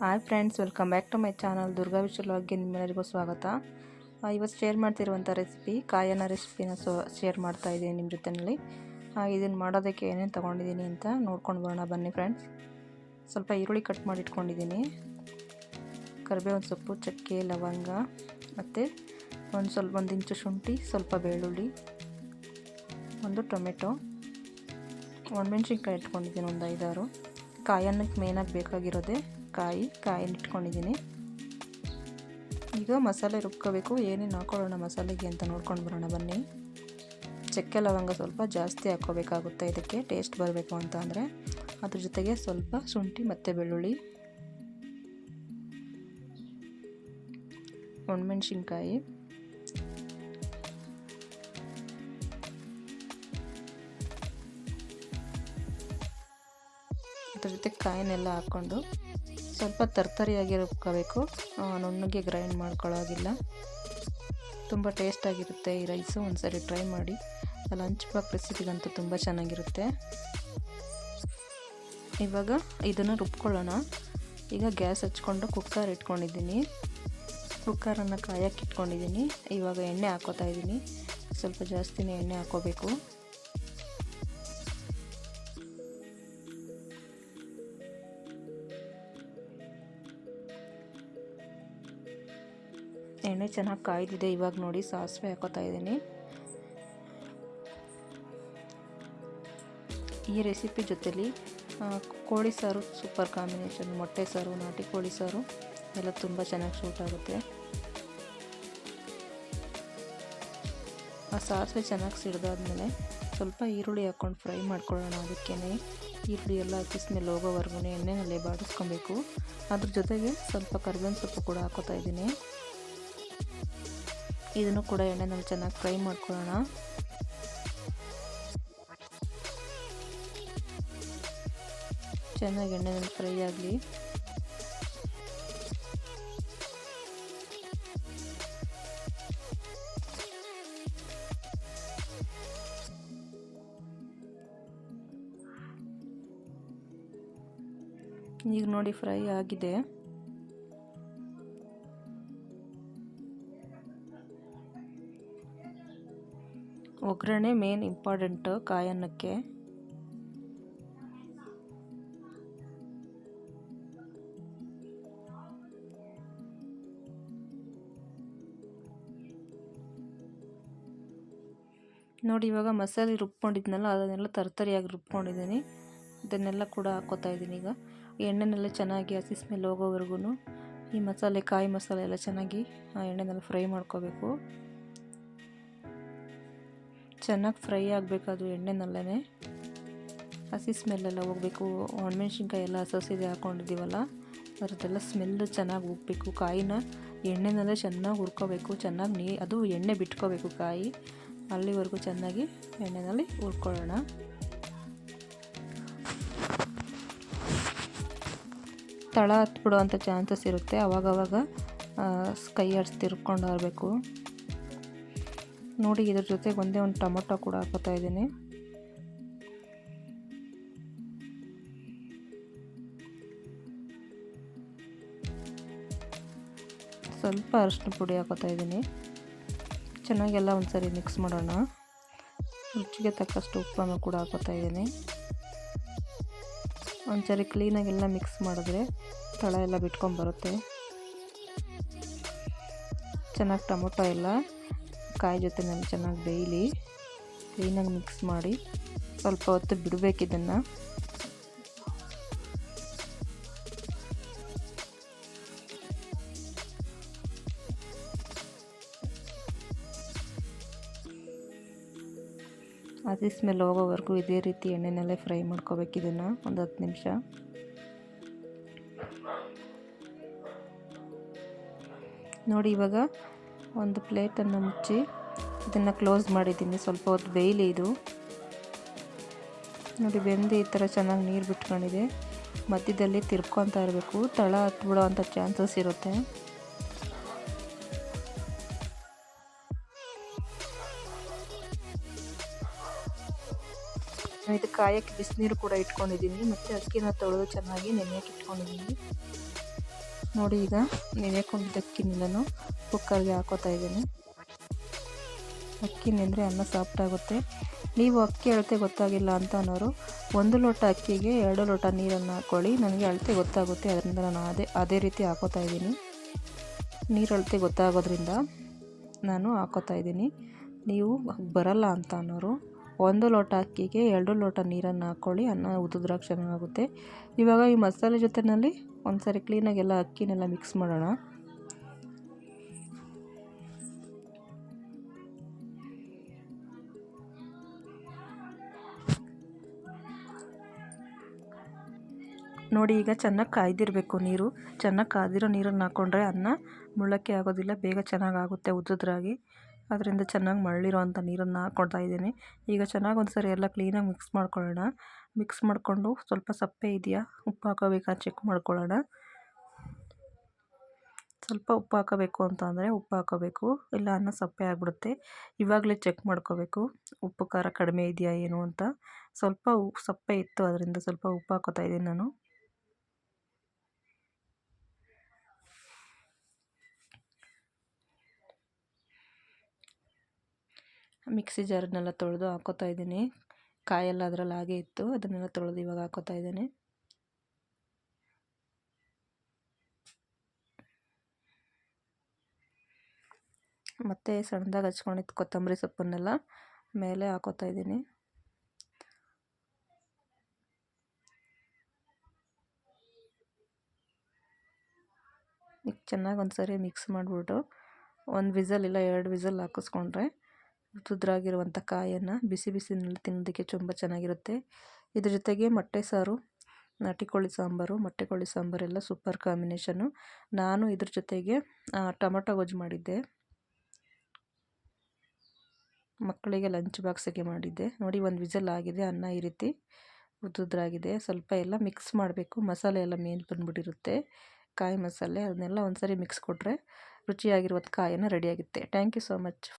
Hi friends welcome back to my channel Durga ವಿಶ್ವಲಾಗ್ಗೆ ನಿಮ್ಮೆಲ್ಲರಿಗೂ ಸ್ವಾಗತ. ಇವತ್ತು ಶೇರ್ ಮಾಡ್ತಿರುವಂಥ ರೆಸಿಪಿ ಕಾಯನ ರೆಸಿಪಿನ ಸೊ ಶೇರ್ ಮಾಡ್ತಾ ಇದ್ದೀನಿ ನಿಮ್ಮ ಜೊತೆಯಲ್ಲಿ ಇದನ್ನು ಮಾಡೋದಕ್ಕೆ ಏನೇನು ತೊಗೊಂಡಿದ್ದೀನಿ ಅಂತ ನೋಡ್ಕೊಂಡು ಬರೋಣ, ಬನ್ನಿ ಫ್ರೆಂಡ್ಸ್ ಸ್ವಲ್ಪ ಈರುಳ್ಳಿ ಕಟ್ ಮಾಡಿ ಇಟ್ಕೊಂಡಿದ್ದೀನಿ. ಕರಿಬೇವಿನ ಸೊಪ್ಪು, ಚಕ್ಕೆ, ಲವಂಗ, ಮತ್ತು ಒಂದು ಸ್ವಲ್ಪ ಒಂದು ಇಂಚು ಶುಂಠಿ, ಸ್ವಲ್ಪ ಬೆಳ್ಳುಳ್ಳಿ, ಒಂದು ಟೊಮೆಟೊ ಒಣಮೆಣ್ಸಿನ್ಕಾಯಿ ಇಟ್ಕೊಂಡಿದ್ದೀನಿ, ಒಂದು ಐದಾರು. ಕಾಯನ್ನಕ್ಕೆ ಮೇಯ್ನಾಗಿ ಬೇಕಾಗಿರೋದೆ ಕಾಯಿ ಕಾಯಿನ ಇಟ್ಕೊಂಡಿದ್ದೀನಿ ಈಗ ಮಸಾಲೆ ರುಬ್ಕೋಬೇಕು. ಏನೇನು ಹಾಕೊಳ್ಳೋಣ ಮಸಾಲೆಗೆ ಅಂತ ನೋಡ್ಕೊಂಡು ಬರೋಣ ಬನ್ನಿ. ಚಕ್ಕೆ ಲವಂಗ ಸ್ವಲ್ಪ ಜಾಸ್ತಿ ಹಾಕ್ಕೋಬೇಕಾಗುತ್ತೆ. ಇದಕ್ಕೆ ಟೇಸ್ಟ್ ಬರಬೇಕು ಅಂತ ಅಂದರೆ ಅದ್ರ ಜೊತೆಗೆ ಸ್ವಲ್ಪ ಶುಂಠಿ ಮತ್ತು ಬೆಳ್ಳುಳ್ಳಿ. ಒಣಮೆಣ್ಸಿನ್ಕಾಯಿ. ಅದ್ರ ಜೊತೆ ಕಾಯಿನೆಲ್ಲ ಹಾಕ್ಕೊಂಡು ಸ್ವಲ್ಪ ತರ್ತರಿಯಾಗಿ ರುಬ್ಕೋಬೇಕು ನುಣ್ಣಗೆ ಗ್ರೈಂಡ್ ಮಾಡ್ಕೊಳ್ಳೋದಿಲ್ಲ. ತುಂಬ ಟೇಸ್ಟಾಗಿರುತ್ತೆ ಈ ರೈಸು ಒಂದ್ಸರಿ ಟ್ರೈ ಮಾಡಿ. ಲಂಚ್ ಬಾಕ್ ರೆಸಿಪಿಗಂತೂ ತುಂಬ ಚೆನ್ನಾಗಿರುತ್ತೆ. ಇವಾಗ ಇದನ್ನು ರುಬ್ಕೊಳ್ಳೋಣ. ಈಗ ಗ್ಯಾಸ್ ಹಚ್ಕೊಂಡು ಕುಕ್ಕರ್ ಇಟ್ಕೊಂಡಿದ್ದೀನಿ. ಕುಕ್ಕರನ್ನು ಕಾಯಕ್ಕೆ ಇಟ್ಕೊಂಡಿದ್ದೀನಿ. ಇವಾಗ ಎಣ್ಣೆ ಹಾಕೋತಾ ಇದ್ದೀನಿ. ಸ್ವಲ್ಪ ಜಾಸ್ತಿನೇ ಎಣ್ಣೆ ಹಾಕೋಬೇಕು. ಚೆನ್ನಾಗಿ ಕಾಯ್ದಿದೆ. ಇವಾಗ ನೋಡಿ ಸಾಸಿವೆ ಹಾಕೋತಾ ಇದ್ದೀನಿ. ಈ ರೆಸಿಪಿ ಜೊತೆಲಿ ಕೋಳಿ ಸಾರು ಸೂಪರ್ ಕಾಂಬಿನೇಷನ್. ಮೊಟ್ಟೆ ಸಾರು, ನಾಟಿ ಕೋಳಿ ಸಾರು, ಎಲ್ಲ ತುಂಬ ಚೆನ್ನಾಗಿ ಶೂಟ್ ಆಗುತ್ತೆ. ಆ ಸಾಸಿವೆ ಚೆನ್ನಾಗಿ ಸಿಡ್ದಾದ್ಮೇಲೆ ಸ್ವಲ್ಪ ಈರುಳ್ಳಿ ಹಾಕ್ಕೊಂಡು ಫ್ರೈ ಮಾಡ್ಕೊಳ್ಳೋಣ ಅದಕ್ಕೇ ಈರುಳ್ಳಿ ಎಲ್ಲ ಹಚ್ಚಿಸ್ಮೇಲೆ ಹೋಗೋವರೆಗೂ ಎಣ್ಣೆನಲ್ಲೇ ಬಾಡಿಸ್ಕೊಬೇಕು. ಅದ್ರ ಜೊತೆಗೆ ಸ್ವಲ್ಪ ಕರ್ಬೇವಿನ ಸೊಪ್ಪು ಕೂಡ ಹಾಕೋತಾ ಇದ್ದೀನಿ. ಇದನ್ನು ಕೂಡ ಎಣ್ಣೆನಲ್ಲಿ ಚೆನ್ನಾಗಿ ಫ್ರೈ ಮಾಡ್ಕೊಳ್ಳೋಣ. ಚೆನ್ನಾಗಿ ಎಣ್ಣೆನಲ್ಲಿ ಫ್ರೈ ಆಗಲಿ. ಈಗ ನೋಡಿ ಫ್ರೈ ಆಗಿದೆ. ಒಗ್ಗರಣೆ ಮೇನ್ ಇಂಪಾರ್ಟೆಂಟು ಕಾಯನ್ನಕ್ಕೆ ನೋಡಿ, ಇವಾಗ ಮಸಾಲೆ ರುಬ್ಕೊಂಡಿದ್ನಲ್ಲ, ಅದನ್ನೆಲ್ಲ ತರ್ತರಿಯಾಗಿ ರುಬ್ಕೊಂಡಿದ್ದೀನಿ. ಇದನ್ನೆಲ್ಲ ಕೂಡ ಹಾಕೋತಾ ಇದ್ದೀನಿ ಈಗ. ಎಣ್ಣೆನೆಲ್ಲ ಚೆನ್ನಾಗಿ ಹಸಿಸ್ ಮೇಲೆ ಹೋಗೋವರೆಗೂ ಈ ಮಸಾಲೆ, ಕಾಯಿ ಮಸಾಲೆ ಎಲ್ಲ ಚೆನ್ನಾಗಿ ಆ ಎಣ್ಣೆನೆಲ್ಲ ಫ್ರೈ ಮಾಡ್ಕೋಬೇಕು. ಚೆನ್ನಾಗಿ ಫ್ರೈ ಆಗಬೇಕು ಎಣ್ಣೆನಲ್ಲೇ ಹಸಿ ಸ್ಮೆಲ್ಲೆಲ್ಲ ಹೋಗಬೇಕು. ಒಣಮೆಣ್ಸಿನ್ಕಾಯಿ ಎಲ್ಲ ಹಸಿದೆ ಹಾಕ್ಕೊಂಡಿದ್ದೀವಲ್ಲ ಅದರದ್ದೆಲ್ಲ ಸ್ಮೆಲ್ಲು ಚೆನ್ನಾಗಿ ಹೋಗ್ಬೇಕು ಕಾಯಿನ ಎಣ್ಣೆನಲ್ಲೇ ಚೆನ್ನಾಗಿ ಹುರ್ಕೋಬೇಕು. ಚೆನ್ನಾಗಿ ನೀ, ಅದು ಎಣ್ಣೆ ಬಿಟ್ಕೋಬೇಕು ಕಾಯಿ. ಅಲ್ಲಿವರೆಗೂ ಚೆನ್ನಾಗಿ ಎಣ್ಣೆನಲ್ಲಿ ಹುರ್ಕೊಳ್ಳೋಣ. ತಳ ಹತ್ಬಿಡುವಂಥ ಚಾನ್ಸಸ್ ಇರುತ್ತೆ. ಅವಾಗವಾಗ ಕೈ ಆಡಿಸಿ ತಿರ್ಕೊಂಡು ಬರಬೇಕು ನೋಡಿ ಇದ್ರ ಜೊತೆಗೆ ಒಂದೇ ಒಂದು ಟೊಮೊಟೊ ಕೂಡ ಹಾಕೋತಾ ಇದ್ದೀನಿ. ಸ್ವಲ್ಪ ಅರಿಶಿನ ಪುಡಿ ಹಾಕೋತಾ ಇದ್ದೀನಿ. ಚೆನ್ನಾಗೆಲ್ಲ ಒಂದ್ಸರಿ ಮಿಕ್ಸ್ ಮಾಡೋಣ. ರುಚಿಗೆ ತಕ್ಕಷ್ಟು ಉಪ್ಪನ್ನು ಕೂಡ ಹಾಕೋತಾ ಇದ್ದೀನಿ. ಒಂದ್ಸರಿ ಕ್ಲೀನಾಗೆಲ್ಲ ಮಿಕ್ಸ್ ಮಾಡಿದ್ರೆ ತಳ ಎಲ್ಲ ಬಿಟ್ಕೊಂಬರುತ್ತೆ ಚೆನ್ನಾಗಿ ಟೊಮೊಟೊ ಎಲ್ಲ ಕಾಯಿ ಜೊತೆ ನಾನು ಚೆನ್ನಾಗಿ ಬೇಯಲಿ, ಕ್ಲೀನಾಗಿ ಮಿಕ್ಸ್ ಮಾಡಿ ಸ್ವಲ್ಪ ಹೊತ್ತು ಬಿಡಬೇಕು ಇದನ್ನು. ಹಸಿ ಸ್ಮೆಲ್ ಹೋಗೋವರೆಗೂ ಇದೇ ರೀತಿ ಎಣ್ಣೆನಲ್ಲೇ ಫ್ರೈ ಮಾಡ್ಕೋಬೇಕು ಇದನ್ನು, ಒಂದು ಹತ್ತು ನಿಮಿಷ. ನೋಡಿ ಇವಾಗ ಒಂದು ಪ್ಲೇಟನ್ನು ಮುಚ್ಚಿ ಇದನ್ನು ಕ್ಲೋಸ್ ಮಾಡಿದ್ದೀನಿ. ಸ್ವಲ್ಪ ಹೊತ್ತು ಬೇಯಲಿ ಇದು. ನೋಡಿ, ಬೆಂದು ಈ ಥರ ಚೆನ್ನಾಗಿ ನೀರು ಬಿಟ್ಕೊಂಡಿದೆ. ಮಧ್ಯದಲ್ಲಿ ತಿರ್ಕೊತಾ ಇರಬೇಕು. ತಳ ಹತ್ಬಿಡೋ ಅಂಥ ಚಾನ್ಸಸ್ ಇರುತ್ತೆ. ಇದು ಕಾಯಕ್ಕೆ ಬಿಸಿನೀರು ಕೂಡ ಇಟ್ಕೊಂಡಿದ್ದೀನಿ. ಮತ್ತು ಅಕ್ಕಿನ ತೊಳೆದು ಚೆನ್ನಾಗಿ ನೆನೆಯಕ್ಕೆ ಇಟ್ಕೊಂಡಿದ್ದೀನಿ. ನೋಡಿ ಈಗ ನೆನೆಕೊಂಡಿದ್ದ ಅಕ್ಕಿನೆಲ್ಲನೂ ಕುಕ್ಕರ್ಗೆ ಹಾಕೋತಾ ಇದ್ದೀನಿ. ಅಕ್ಕಿ ನೆಂದರೆ ಅನ್ನ ಸಾಫ್ಟ್ ಆಗುತ್ತೆ. ನೀವು ಅಕ್ಕಿ ಅಳತೆ ಗೊತ್ತಾಗಿಲ್ಲ ಅಂತ ಅನ್ನೋರು ಒಂದು ಲೋಟ ಅಕ್ಕಿಗೆ ಎರಡು ಲೋಟ ನೀರನ್ನು ಹಾಕ್ಕೊಳ್ಳಿ ನನಗೆ ಅಳತೆ ಗೊತ್ತಾಗುತ್ತೆ, ಅದರಿಂದ ನಾನು ಅದೇ ಅದೇ ರೀತಿ ಹಾಕೋತಾ ಇದ್ದೀನಿ. ನೀರು ಅಳತೆ ಗೊತ್ತಾಗೋದ್ರಿಂದ ನಾನು ಹಾಕೋತಾ ಇದ್ದೀನಿ. ನೀವು ಬರಲ್ಲ ಅಂತ ಅನ್ನೋರು ಒಂದು ಲೋಟ ಅಕ್ಕಿಗೆ ಎರಡು ಲೋಟ ನೀರನ್ನು ಹಾಕ್ಕೊಳ್ಳಿ ಅನ್ನ ಉದುದ್ರಾಗ ಚೆನ್ನಾಗುತ್ತೆ ಇವಾಗ ಈ ಮಸಾಲೆ ಜೊತೆಯಲ್ಲಿ ಒಂದು ಸಾರಿ ಕ್ಲೀನಾಗಿ ಎಲ್ಲ ಅಕ್ಕಿನೆಲ್ಲ ಮಿಕ್ಸ್ ಮಾಡೋಣ. ನೋಡಿ, ಈಗ ಚೆನ್ನಾಗಿ ಕಾಯ್ದಿರಬೇಕು ನೀರು. ಚೆನ್ನಾಗಿ ಕಾದಿರೋ ನೀರನ್ನು ಹಾಕ್ಕೊಂಡ್ರೆ ಅನ್ನ ಮುಳ್ಳಕ್ಕೆ ಆಗೋದಿಲ್ಲ, ಬೇಗ ಚೆನ್ನಾಗಿ ಆಗುತ್ತೆ ಉದ್ದುದ್ರಾಗಿ. ಅದರಿಂದ ಚೆನ್ನಾಗಿ ಮರಳಿರೋ ಅಂಥ ನೀರನ್ನು ಹಾಕ್ಕೊಳ್ತಾ ಇದ್ದೀನಿ. ಈಗ ಚೆನ್ನಾಗಿ ಒಂದು ಸರಿ ಎಲ್ಲ ಕ್ಲೀನಾಗಿ ಮಿಕ್ಸ್ ಮಾಡ್ಕೊಳ್ಳೋಣ. ಮಿಕ್ಸ್ ಮಾಡಿಕೊಂಡು ಸ್ವಲ್ಪ ಸಪ್ಪೆ ಇದೆಯಾ? ಉಪ್ಪು ಹಾಕೋಬೇಕಾ ಚೆಕ್ ಮಾಡ್ಕೊಳ್ಳೋಣ. ಸ್ವಲ್ಪ ಉಪ್ಪು ಹಾಕೋಬೇಕು ಅಂತ ಅಂದರೆ ಉಪ್ಪು ಹಾಕೋಬೇಕು. ಇಲ್ಲ ಅನ್ನ ಸಪ್ಪೆ ಆಗಿಬಿಡುತ್ತೆ. ಇವಾಗಲೇ ಚೆಕ್ ಮಾಡ್ಕೋಬೇಕು. ಉಪ್ಪು ಖಾರ ಕಡಿಮೆ ಇದೆಯಾ ಏನು ಅಂತ. ಸ್ವಲ್ಪ ಸಪ್ಪೆ ಇತ್ತು ಅದರಿಂದ ಸ್ವಲ್ಪ ಉಪ್ಪು ಹಾಕೋತಾ ಇದ್ದೀನಿ ನಾನು. ಮಿಕ್ಸಿ ಜಾರನ್ನೆಲ್ಲ ತೊಳೆದು ಹಾಕೋತಾ ಇದ್ದೀನಿ. ಕಾಯೆಲ್ಲ ಅದರಲ್ಲಿ ಹಾಗೆ ಇತ್ತು. ಅದನ್ನೆಲ್ಲ ತೊಳೆದು ಇವಾಗ ಹಾಕೋತಾ ಇದ್ದೇನೆ. ಮತ್ತು ಸಣ್ಣದಾಗಿ ಹಚ್ಕೊಂಡಿದ್ದು ಕೊತ್ತಂಬರಿ ಸೊಪ್ಪನ್ನೆಲ್ಲ ಮೇಲೆ ಹಾಕೋತಾ ಇದ್ದೀನಿ. ಚೆನ್ನಾಗಿ ಒಂದು ಸರಿ ಮಿಕ್ಸ್ ಮಾಡಿಬಿಟ್ಟು ಒಂದು ವಿಸಲ್ ಇಲ್ಲ, ಎರಡು ವಿಸಲ್ ಹಾಕಿಸ್ಕೊಂಡ್ರೆ ಉದ್ದುದ್ರಾಗಿರುವಂಥ ಕಾಯನ್ನು ಬಿಸಿ ಬಿಸಿನಲ್ಲಿ ತಿನ್ನೋದಕ್ಕೆ ತುಂಬ ಚೆನ್ನಾಗಿರುತ್ತೆ. ಇದ್ರ ಜೊತೆಗೆ ಮೊಟ್ಟೆ ಸಾರು, ನಾಟಿ ಕೋಳಿ ಸಾಂಬಾರು, ಮೊಟ್ಟೆ ಕೋಳಿ ಸಾಂಬಾರೆಲ್ಲ ಸೂಪರ್ ಕಾಂಬಿನೇಷನ್ನು ನಾನು ಇದ್ರ ಜೊತೆಗೆ ಟೊಮೊಟೊ ಗೊಜ್ಜು ಮಾಡಿದ್ದೆ. ಮಕ್ಕಳಿಗೆ ಲಂಚ್ ಬಾಕ್ಸಿಗೆ ಮಾಡಿದ್ದೆ. ನೋಡಿ, ಒಂದು ವಿಸಲ್ ಆಗಿದೆ, ಅನ್ನ ಈ ರೀತಿ ಉದ್ದುದ್ರಾಗಿದೆ. ಸ್ವಲ್ಪ ಎಲ್ಲ ಮಿಕ್ಸ್ ಮಾಡಬೇಕು. ಮಸಾಲೆ ಎಲ್ಲ ಮೇಲೆ ಬಂದುಬಿಟ್ಟಿರುತ್ತೆ. ಕಾಯಿ ಮಸಾಲೆ, ಅದನ್ನೆಲ್ಲ ಒಂದು ಸರಿ ಮಿಕ್ಸ್ ಕೊಟ್ಟರೆ ರುಚಿಯಾಗಿರುವಂಥ ಕಾಯನ್ನು ರೆಡಿಯಾಗುತ್ತೆ ಥ್ಯಾಂಕ್ ಯು ಸೋ ಮಚ್